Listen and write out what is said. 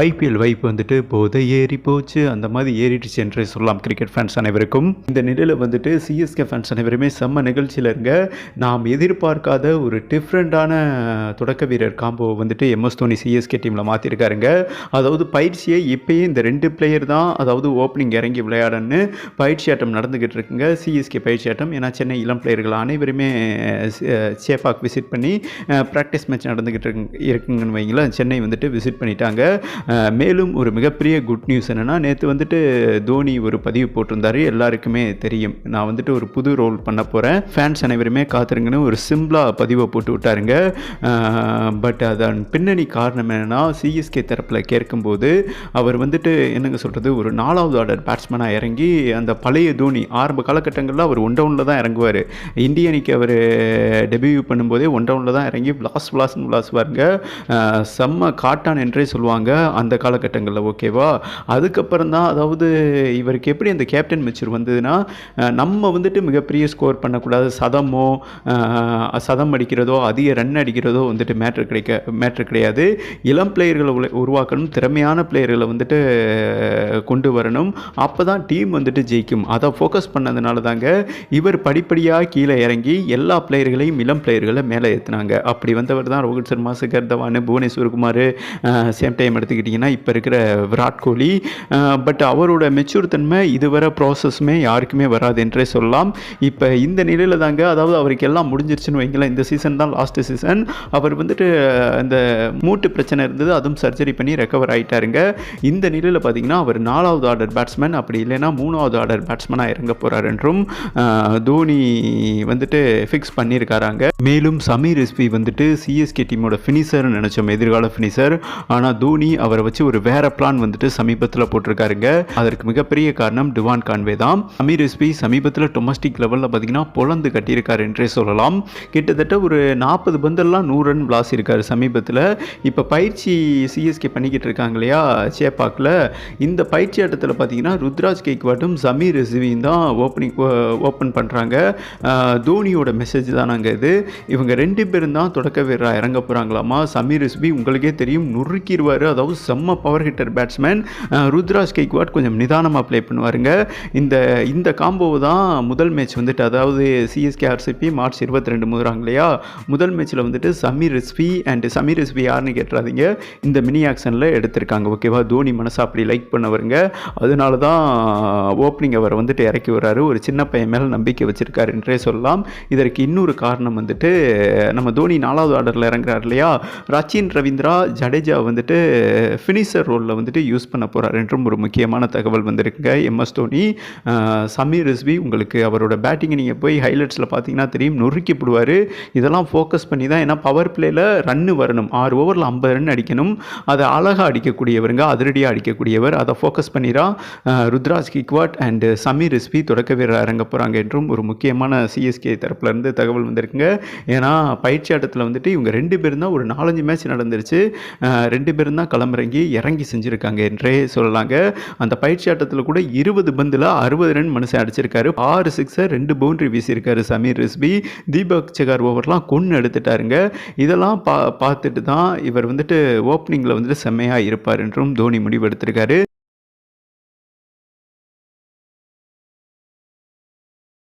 IPL வைப்பு வந்துட்டு போதை ஏறி போச்சு. அந்த மாதிரி ஏறிடுச்சு என்று சொல்லலாம். கிரிக்கெட் ஃபேன்ஸ் அனைவருக்கும். இந்த நிலையில் வந்துட்டு சிஎஸ்கே ஃபேன்ஸ் அனைவருமே செம்ம நிகழ்ச்சியில் இருங்க. நாம் எதிர்பார்க்காத ஒரு டிஃப்ரெண்ட்டான தொடக்க வீரர் காம்போ வந்துட்டு எம்எஸ் தோனி சிஎஸ்கே டீமில் மாற்றிருக்காருங்க அதாவது பயிற்சியை இப்போயே இந்த ரெண்டு பிளேயர் தான் அதாவது ஓப்பனிங் இறங்கி விளையாடன்னு பயிற்சி ஆட்டம் நடந்துக்கிட்டு இருக்குங்க. சிஎஸ்கே பயிற்சி ஆட்டம். ஏன்னா சென்னை இளம் பிளேயர்கள் அனைவருமே சேஃபாக் விசிட் பண்ணி ப்ராக்டிஸ் மேட்ச் நடந்துக்கிட்டு இருக்குங்கன்னு வைங்களேன் சென்னை வந்துட்டு விசிட் பண்ணிட்டாங்க. மேலும் ஒரு மிகப்பெரிய குட் நியூஸ் என்னென்னா நேற்று வந்துட்டு தோனி ஒரு பதிவு போட்டிருந்தாரு எல்லாருக்குமே தெரியும். நான் வந்துட்டு ஒரு புது ரோல் பண்ண போகிறேன் ஃபேன்ஸ் அனைவருமே காத்திருங்கன்னு ஒரு சிம்பிளாக பதிவை போட்டு விட்டாருங்க. பட் அதன் பின்னணி காரணம் என்னென்னா சிஎஸ்கே தரப்பில் கேட்கும்போது அவர் வந்துட்டு என்னங்க சொல்கிறது ஒரு நாலாவது ஆர்டர் பேட்ஸ்மேனாக இறங்கி அந்த பழைய தோனி ஆரம்ப காலகட்டங்களில் அவர் ஒன் டவுனில் தான் இறங்குவார். இந்திய அணிக்கு அவர் டெபியூ பண்ணும்போதே ஒன் டவுனில் தான் இறங்கி விளாஸ் விளாஸ்னு விளாசுவாருங்க செம்ம காட்டான் என்றே சொல்லுவாங்க. அந்த காலகட்டங்களில் ஓகேவா? அதுக்கப்புறம் தான் அதாவது இவருக்கு எப்படி அந்த கேப்டன் மெச்சூர் வந்ததுன்னா நம்ம வந்துட்டு மிகப்பெரிய ஸ்கோர் பண்ணக்கூடாது. சதமோ சதம் அடிக்கிறதோ அதிக ரன் அடிக்கிறதோ வந்துட்டு மேட்ரு கிடைக்க மேட்ரு கிடையாது. இளம் பிளேயர்களை உருவாக்கணும் திறமையான பிளேயர்களை வந்துட்டு கொண்டு வரணும். அப்போ தான் டீம் வந்துட்டு ஜெயிக்கும். அதை ஃபோக்கஸ் பண்ணதுனால தாங்க இவர் படிப்படியாக கீழே இறங்கி எல்லா பிளேயர்களையும் இளம் பிளேயர்களை மேலே ஏற்றுனாங்க அப்படி வந்தவர் தான் ரோஹித் சர்மா சிகர் தவான் புவனேஸ்வர் குமார் சேம் டைம் எடுத்துக்கிட்டிங்கன்னா இப்போ இருக்கிற விராட் கோலி பட் அவரோட மெச்சூர் தன்மை இதுவரை ப்ராசஸ்மே யாருக்குமே வராது என்றே சொல்லலாம். இப்போ இந்த நிலையில் தாங்க அதாவது அவருக்கு எல்லாம் முடிஞ்சிருச்சுன்னு வைங்களேன் இந்த சீசன் தான் லாஸ்ட் சீசன் அவர் வந்துட்டு இந்த மூட்டு பிரச்சனை இருந்தது அதுவும் சர்ஜரி பண்ணி ரெக்கவர் ஆகிட்டாருங்க இந்த நிலையில் பார்த்தீங்கன்னா அவர் நாலாவது ஆர்டர் பேட்ஸ்மேன் அப்படி இல்லைன்னா மூணாவது ஆர்டர் பேட்ஸ்மேனாக இறங்க போகிறார் என்றும் தோனி வந்துட்டு ஃபிக்ஸ் பண்ணியிருக்காராங்க. மேலும் சமீர் எஸ்பி வந்துட்டு சிஎஸ்கே டீமோட ஃபினிஷர்னு நினச்சோம் எதிர்கால ஃபினிஷர் ஆனால் தோனி அவர் அவரை வச்சு ஒரு வேற பிளான் வந்துட்டு சமீபத்தில் போட்டிருக்காருங்க. அதற்கு மிகப்பெரிய காரணம் டிவான் கான்வே தான். அமீர் ரிஸ்பி சமீபத்தில் டொமஸ்டிக் லெவலில் பார்த்தீங்கன்னா பொழந்து கட்டியிருக்காரு என்றே சொல்லலாம். கிட்டத்தட்ட ஒரு நாற்பது பந்தெல்லாம் நூறு ரன் விளாசிருக்காரு சமீபத்தில். இப்போ பயிற்சி சிஎஸ்கே பண்ணிக்கிட்டு இருக்காங்க இல்லையா சேப்பாக்கில். இந்த பயிற்சி ஆட்டத்தில் பார்த்தீங்கன்னா ருத்ராஜ் கேக்வாட்டும் சமீர் ரிஸ்வியும் தான் ஓப்பனிங் ஓப்பன் பண்ணுறாங்க தோனியோட மெசேஜ் தானாங்க இது. இவங்க ரெண்டு பேரும் தான் தொடக்க வீரராக இறங்க போகிறாங்களாமா சமீர் ரிஸ்வி உங்களுக்கே தெரியும் நுறுக்கிடுவார் அதாவது செம்ம power hitter batsman Ruturaj Gaikwad கொஞ்சம் நிதானமாக ப்ளே பண்ணுவாருங்க. இந்த இந்த காம்போவை தான் முதல் மேட்ச் வந்துட்டு அதாவது சிஎஸ்கே ஆர்சிபி மார்ச் இருபத்தி ரெண்டு முதறாங்க இல்லையா? முதல் மேட்ச்சில் வந்துட்டு சமீர் ரிஸ்வி அண்ட் சமீர் ரிஸ்வி யாருன்னு கேட்டுறாதீங்க. இந்த மினி ஆக்ஷனில் எடுத்திருக்காங்க. ஓகேவா தோனி மனசை அப்படி லைக் பண்ணவருங்க. அதனால தான் ஓப்பனிங் அவர் வந்துட்டு இறக்கி வர்றாரு ஒரு சின்ன பையன் மேலே நம்பிக்கை வச்சுருக்காரு என்றே சொல்லலாம். இதற்கு இன்னொரு காரணம் வந்துட்டு நம்ம தோனி நாலாவது ஆர்டரில் இறங்குறாரு இல்லையா? ரச்சின் ரவீந்திரா ஜடேஜா வந்துட்டு ஃபினிஷர் ரோலில் வந்துட்டு யூஸ் பண்ண போகிறார் என்றும் ஒரு முக்கியமான தகவல் வந்திருக்குங்க. எம்எஸ் தோனி சமீர் ரிஸ்வி உங்களுக்கு அவரோட பேட்டிங்கை நீங்கள் போய் ஹைலைட்ஸில் பார்த்தீங்கன்னா தெரியும். நொறுக்கி போடுவார். இதெல்லாம் ஃபோக்கஸ் பண்ணி தான் ஏன்னா பவர் பிளேயில் ரன்னு வரணும். ஆறு ஓவரில் ஐம்பது ரன் அடிக்கணும். அதை அழகாக அடிக்கக்கூடியவருங்க அதிரடியாக அடிக்கக்கூடியவர். அதை ஃபோக்கஸ் பண்ணிடா ருத்ராஜ் கிக்வாட் அண்ட் சமீர் ரிஸ்வி தொடக்க வீரர் இறங்க போகிறாங்க என்றும் ஒரு முக்கியமான சிஎஸ்கே தரப்புலேருந்து தகவல் வந்திருக்குங்க. ஏன்னா பயிற்சி ஆட்டத்தில் வந்துட்டு இவங்க ரெண்டு பேரும் தான் ஒரு நாலஞ்சு மேட்ச் நடந்துருச்சு. ரெண்டு பேரும் தான் களமிறங்கி இறங்கி செஞ்சுருக்காங்க என்றே சொல்லலாங்க. அந்த பயிற்சி ஆட்டத்தில் கூட இருபது பந்தில் அறுபது ரன் மனுஷன் அடிச்சிருக்காரு. ஆறு சிக்ஸர் ரெண்டு பவுண்டரி வீசியிருக்காரு சமீர் ரிஸ்பி. தீபக் செகார் ஓவர்லாம் கொன்று எடுத்துட்டாருங்க. இதெல்லாம் பா பார்த்துட்டு தான் இவர் வந்துட்டு ஓப்பனிங்கில் வந்துட்டு செம்மையாக இருப்பார் என்றும் தோனி முடிவெடுத்திருக்காரு